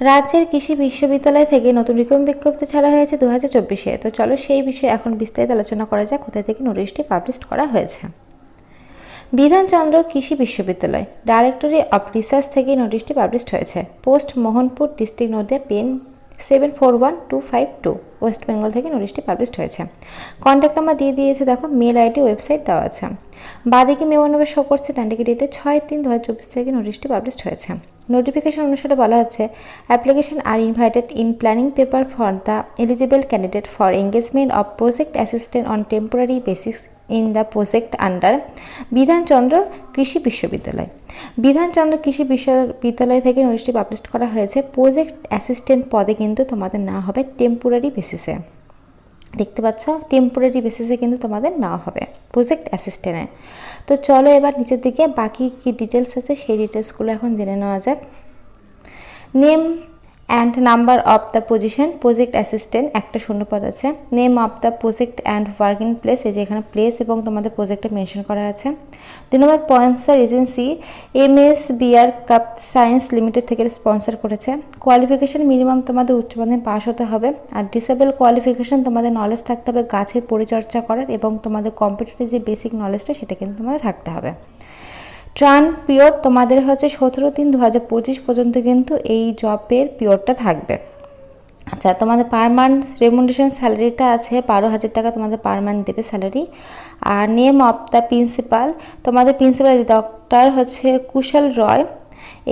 রাজ্যের কৃষি বিশ্ববিদ্যালয় থেকে নতুন রিকম বিজ্ঞপ্তি ছাড়া হয়েছে দু হাজার চব্বিশে। তো চলো সেই বিষয়ে এখন বিস্তারিত আলোচনা করা যাক কোথায় থেকে নোটিশটি পাবলিশ করা হয়েছে। বিধানচন্দ্র কৃষি বিশ্ববিদ্যালয় ডাইরেক্টরি অফ রিসার্চ থেকে নোটিশটি পাবলিশ হয়েছে। Post Mohanpur district Nadia pin seven four one two five two West Bengal থেকে নোটিশটি পাবলিশ হয়েছে। কন্ট্যাক্ট নাম্বার দিয়ে দিয়েছে, দেখো মেল আইডি ওয়েবসাইট দেওয়া আছে। বাদিকে মেমো নম্বর শো করছে ডান্ডিকে ডেটে ছয় তিন দু হাজার চব্বিশ থেকে নোটিশটি পাবলিশ হয়েছে। নোটিফিকেশন অনুসারে বলা হচ্ছে application are invited in planning paper for the eligible candidate for engagement of project assistant on temporary basis in the project under Bidhan Chandra Krishi Viswavidyalaya Bidhan Chandra কৃষি বিশ্ববিদ্যালয় থেকে নোটিশটি পাবলিশ করা হয়েছে। প্রজেক্ট অ্যাসিস্ট্যান্ট পদে কিন্তু তোমাদের না হবে টেম্পোরারি বেসিসে দেখতে পাচ্ছ টেম্পোরারি বেসিসে কিন্তু তোমাদের না হবে প্রজেক্ট অ্যাসিস্ট্যান্টে তো চলো এবার নিচের দিকে বাকি কি ডিটেলস আছে, সেই ডিটেলসগুলো এখন জেনে নেওয়া যাক। Name and number of the position project assistant একটা শূন্যপদ আছে। Name of the project and working place এই যে এখানে প্লেস এবং তোমাদের প্রজেক্টে মেনশন করা আছে। দুই নম্বর sponsor agency M S BR crop science limited থেকে স্পন্সার করেছে। কোয়ালিফিকেশন মিনিমাম তোমাদের উচ্চ মাধ্যমিক পাস হতে হবে। আর ডিসেবল কোয়ালিফিকেশন তোমাদের নলেজ থাকতে হবে, গাছের পরিচর্যা করার এবং তোমাদের কম্পিউটারের যে বেসিক নলেজটা সেটা কিন্তু তোমাদের থাকতে হবে। ট্রান পিরিয়ড তোমাদের হচ্ছে সতেরো তিন দু হাজার পঁচিশ পর্যন্ত কিন্তু এই জবের পিরিয়ডটা থাকবে। আচ্ছা তোমাদের পার মান্থ রেমুন্ডেশন স্যালারিটা আছে, বারো হাজার টাকা তোমাদের পার মান্থ দেবে স্যালারি আর নেম অফ দ্য প্রিন্সিপাল তোমাদের প্রিন্সিপাল ডক্টর হচ্ছে কুশল রয়।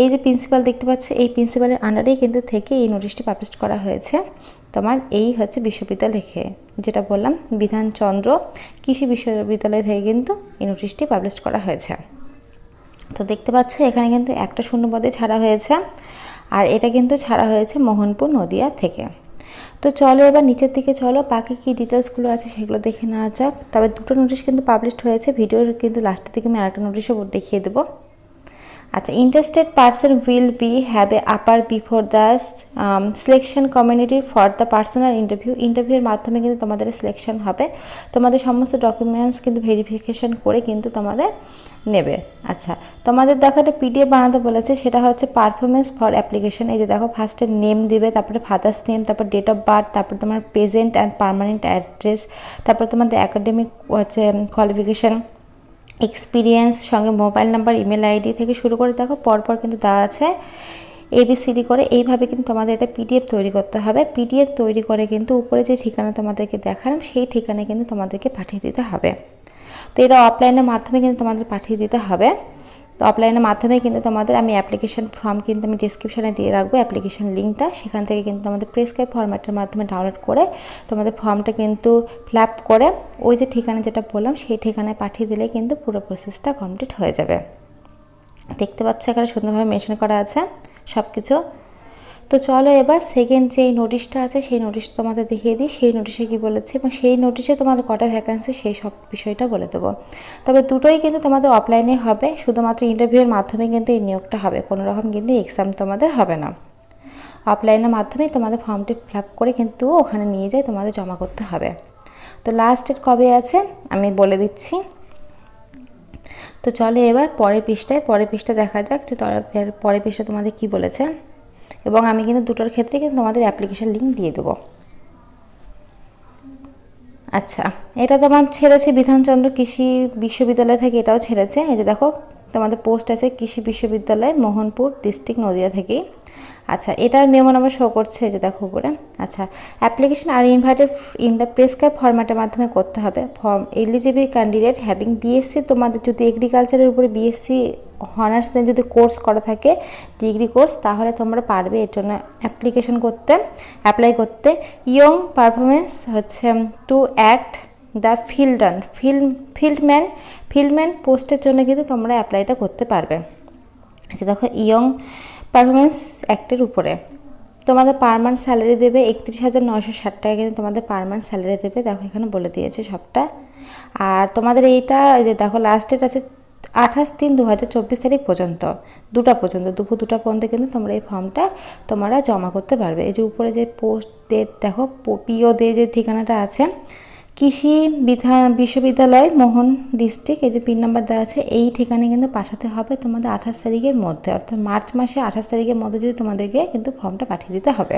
এই যে প্রিন্সিপাল দেখতে পাচ্ছ, এই প্রিন্সিপালের আন্ডারেই কিন্তু থেকে এই নোটিশটি পাবলিশ করা হয়েছে। তোমার এই হচ্ছে বিশ্ববিদ্যালয় লিখে যেটা বললাম, বিধানচন্দ্র কৃষি বিশ্ববিদ্যালয় থেকে কিন্তু এই নোটিশটি পাবলিশ করা হয়েছে। তো দেখতে পাচ্ছ, এখানে কিন্তু একটা শূন্য পদে ছাড়া হয়েছে। আর এটা কিন্তু ছাড়া হয়েছে মোহনপুর নদিয়া থেকে। তো চলো এবার নিচের দিকে চলো, বাকি কী ডিটেলসগুলো আছে সেগুলো দেখে নেওয়া যাক। তবে দুটো নোটিশ কিন্তু পাবলিশড হয়েছে, ভিডিওর কিন্তু লাস্টের দিকে আমি আরেকটা নোটিশও দেখিয়ে দেবো। আচ্ছা interested person will be have a appear before the selection community for the personal interview ইন্টারভিউর মাধ্যমে কিন্তু তোমাদের সিলেকশন হবে। তোমাদের সমস্ত ডকুমেন্টস কিন্তু ভেরিফিকেশন করে কিন্তু তোমাদের নেবে। আচ্ছা তোমাদের দেখো একটা পিডিএফ বানাতে বলেছে, সেটা হচ্ছে পারফরমেন্স ফর অ্যাপ্লিকেশন এই যে দেখো ফার্স্টে নেম দিবে, তারপরে ফাদার্স নেম তারপর ডেট অফ বার্থ তারপর তোমার প্রেজেন্ট অ্যান্ড পারমানেন্ট অ্যাড্রেস তারপর তোমাদের অ্যাকাডেমিক হচ্ছে কোয়ালিফিকেশান এক্সপিরিয়েন্স সঙ্গে মোবাইল নাম্বার ইমেল আইডি থেকে শুরু করে, দেখো পরপর কিন্তু দেওয়া আছে। এবিসিডি করে এইভাবে কিন্তু তোমাদের এটা পিডিএফ তৈরি করতে হবে। পিডিএফ তৈরি করে কিন্তু উপরে যে ঠিকানা তোমাদেরকে দেখালাম, সেই ঠিকানায় কিন্তু তোমাদেরকে পাঠিয়ে দিতে হবে। তো এটা অফলাইনের মাধ্যমে কিন্তু তোমাদের পাঠিয়ে দিতে হবে। তো অফলাইনের মাধ্যমে কিন্তু তোমাদের আমি অ্যাপ্লিকেশান ফর্ম কিন্তু আমি ডিসক্রিপশানে দিয়ে রাখব অ্যাপ্লিকেশান লিঙ্কটা সেখান থেকে কিন্তু আমাদের প্রেসক্রাইব ফর্ম্যাটের মাধ্যমে ডাউনলোড করে তোমাদের ফর্মটা কিন্তু ফিল করে ওই যে ঠিকানা যেটা বললাম, সেই ঠিকানায় পাঠিয়ে দিলে কিন্তু পুরো প্রসেসটা কমপ্লিট হয়ে যাবে। দেখতে পাচ্ছ এখানে সুন্দরভাবে মেনশন করা আছে সব কিছু তো চলো এবার সেকেন্ড যে নোটিশটা আছে, সেই নোটিশটা তোমাদের দেখিয়ে দিই। সেই নোটিশে কী বলেছে? এবং সেই নোটিশে তোমাদের কটা ভ্যাকান্সি সেই সব বিষয়টা বলে দেবো। তবে দুটোই কিন্তু তোমাদের অফলাইনে হবে। শুধুমাত্র ইন্টারভিউয়ের মাধ্যমে কিন্তু এই নিয়োগটা হবে। কোনো রকম কিন্তু এক্সাম তোমাদের হবে না। অফলাইনের মাধ্যমেই তোমাদের ফর্মটি ফিল করে কিন্তু ওখানে নিয়ে যেয়ে তোমাদের জমা করতে হবে। তো লাস্ট ডেট কবে আছে? আমি বলে দিচ্ছি। তো চলো এবার পরের পৃষ্ঠায়, পরের পৃষ্ঠা দেখা যাক যে পরের পৃষ্ঠা তোমাদের কি বলেছে। এবং আমি কিন্তু দুটোর ক্ষেত্রে কিন্তু তোমাদের অ্যাপ্লিকেশান লিঙ্ক দিয়ে দেবো। আচ্ছা এটা তো আমার ছেড়েছে বিধানচন্দ্র কৃষি বিশ্ববিদ্যালয় থেকে, এটাও ছেড়েছে। এই যে দেখো, তোমাদের পোস্ট আছে কৃষি বিশ্ববিদ্যালয়, মোহনপুর ডিস্ট্রিক্ট নদিয়া থেকেই আচ্ছা এটার মেমো নাম্বার শো করছে যে দেখো উপরে। আচ্ছা application are invited in the prescribe ফরম্যাটের মাধ্যমে করতে হবে। Form eligible candidate having BSc তোমাদের যদি এগ্রিকালচারের উপরে বিএসসি অনার্স যদি কোর্স করা থাকে ডিগ্রি কোর্স তাহলে তোমরা পারবে এর জন্য অ্যাপ্লিকেশন করতে অ্যাপ্লাই করতে। ইয়ং পারফরমেন্স হচ্ছে টু অ্যাক্ট দ্য ফিল্ডান ফিল্ড ফিল্ডম্যান ফিল্ডম্যান পোস্টের জন্য কিন্তু তোমরা অ্যাপ্লাইটা করতে পারবে। আচ্ছা দেখো ইয়ং পারফরমেন্স অ্যাক্টের উপরে। তোমাদের পার মান্থ স্যালারি দেবে একত্রিশ হাজার নশো ষাট টাকা, কিন্তু তোমাদের পার মান্থ স্যালারি দেবে, দেখো এখানে বলে দিয়েছে সবটা। আর তোমাদের এইটা যে দেখো লাস্ট ডেট আছে আঠাশ তিন দু হাজার চব্বিশ তারিখ পর্যন্ত, দুটা পর্যন্ত, দুপুর দুটা পর্যন্ত কিন্তু তোমরা এই ফর্মটা তোমরা জমা করতে পারবে। এই যে উপরে যে পোস্ট ডেট দেখো পিও দিয়ে যে ঠিকানাটা আছে কৃষি বিধান বিশ্ববিদ্যালয়, মোহন ডিস্ট্রিক্ট এই যে পিন নাম্বার দেওয়া আছে, এই ঠিকানায় কিন্তু পাঠাতে হবে তোমাদের আঠাশ তারিখের মধ্যে। অর্থাৎ মার্চ মাসে আঠাশ তারিখের মধ্যে যদি তোমাদেরকে কিন্তু ফর্মটা পাঠিয়ে দিতে হবে।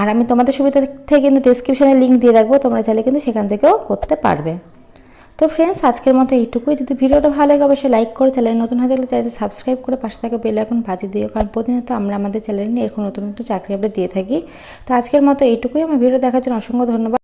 আর আমি তোমাদের সুবিধা থেকে কিন্তু ডিসক্রিপশানে লিঙ্ক দিয়ে রাখব, তোমরা চাইলে কিন্তু সেখান থেকেও করতে পারবে। তো ফ্রেন্ডস আজকের মতো এইটুকুই। যদি ভিডিওটা ভালো লাগে, অবশ্যই লাইক করে চ্যানেল নতুন হয়ে থাকলে চ্যানেলটি সাবস্ক্রাইব করে পাশে থাকা বেল এখন বাজিয়ে দিও। কারণ প্রতিনিয়ত আমরা আমাদের চ্যানেলে এরকম নতুন নতুন চাকরি আপডেট দিয়ে থাকি। তো আজকের মতো এইটুকুই। আমার ভিডিও দেখার জন্য অসংখ্য ধন্যবাদ।